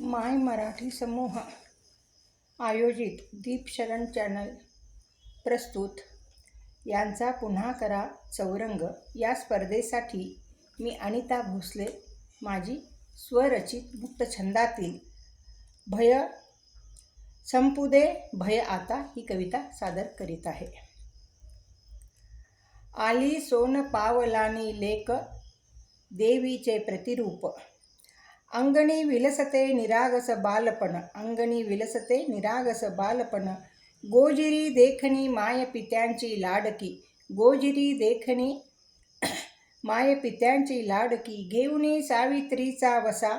माय मराठी समूह आयोजित दीपशरण चॅनल प्रस्तुत. यांचा पुन्हा करा चौरंग. या स्पर्धेसाठी मी अनिता भोसले माझी स्वरचित मुक्तछंदातील भय संपुदे भय आता ही कविता सादर करीत आहे. आली सोन पावलानी लेक देवीचे प्रतिरूप अंगणी विलसते निरागस बालपण अंगणी विलसते निरागस बालपण गोजिरी देखणी माय पित्यांची लाडकी गोजिरी देखणी माय पित्यांची लाडकी घेऊनी सावित्रीचा वसा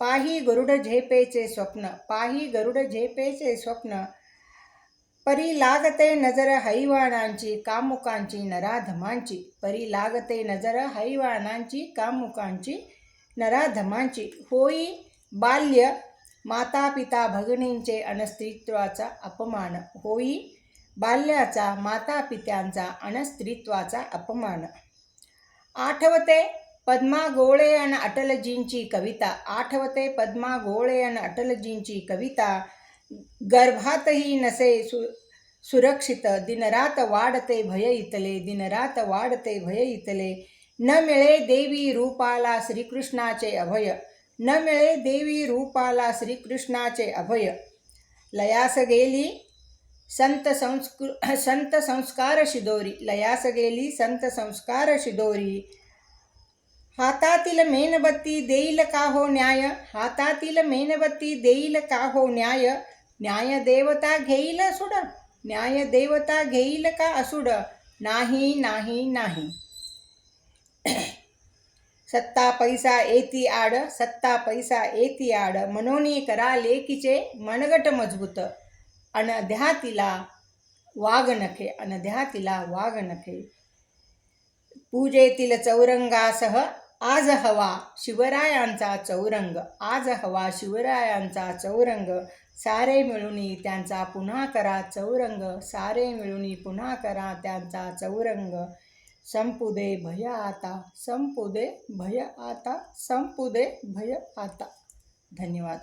पाही गरुड झेपेचे स्वप्न पाही गरुड झेपेचे स्वप्न परी लागते नजर हैवाणांची कामुकांची नराधमांची परी लागते नजर हैवाणांची कामुकांची नराधमांची होई बाल्य माता पिता भगिनींचे अनस्त्रीत्वाचा अपमान. होई बाल्याचा माता पित्यांचा अनस्त्रीत्वाचा अपमान. आठवते पद्मा गोळे आणि अटलजींची कविता. आठवते पद्मा गोळे आणि अटलजींची कविता. गर्भातही नसे सु सुरक्षित. दिनरात वाढते भय इतले दिनरात वाढते भय इतले. न मिळे देवी रूपाला श्रीकृष्णाचे अभय. न मिळे देवी रूपाला श्रीकृष्णाचे अभय. लयास गेली संत संस्कृ संत संस्कार शिदोरी. लयास गेली संत संस्कार शिदोरी. हातातील मेणबत्ती देईल का हो न्याय? हातातील मेणबत्ती देईल का हो न्याय? न्याय देवता घेईल असुड न्याय देवता घेईल का असुड? नाही नाही नाही. सत्ता पैसा येती आड सत्ता पैसा येती आड. मनोनी करा लेकीचे मनगट मजबूत. अन द्या तिला वाघ नखे अन द्या तिला वाघ नखे. पूजेतील चौरंगासह आज हवा शिवरायांचा चौरंग आज हवा शिवरायांचा चौरंग. सारे मिळूनी त्यांचा पुन्हा करा चौरंग सारे मिळूनी पुन्हा करा त्यांचा चौरंग. संपुदे भय आता संपुदे भय आता संपुदे भय आता. धन्यवाद.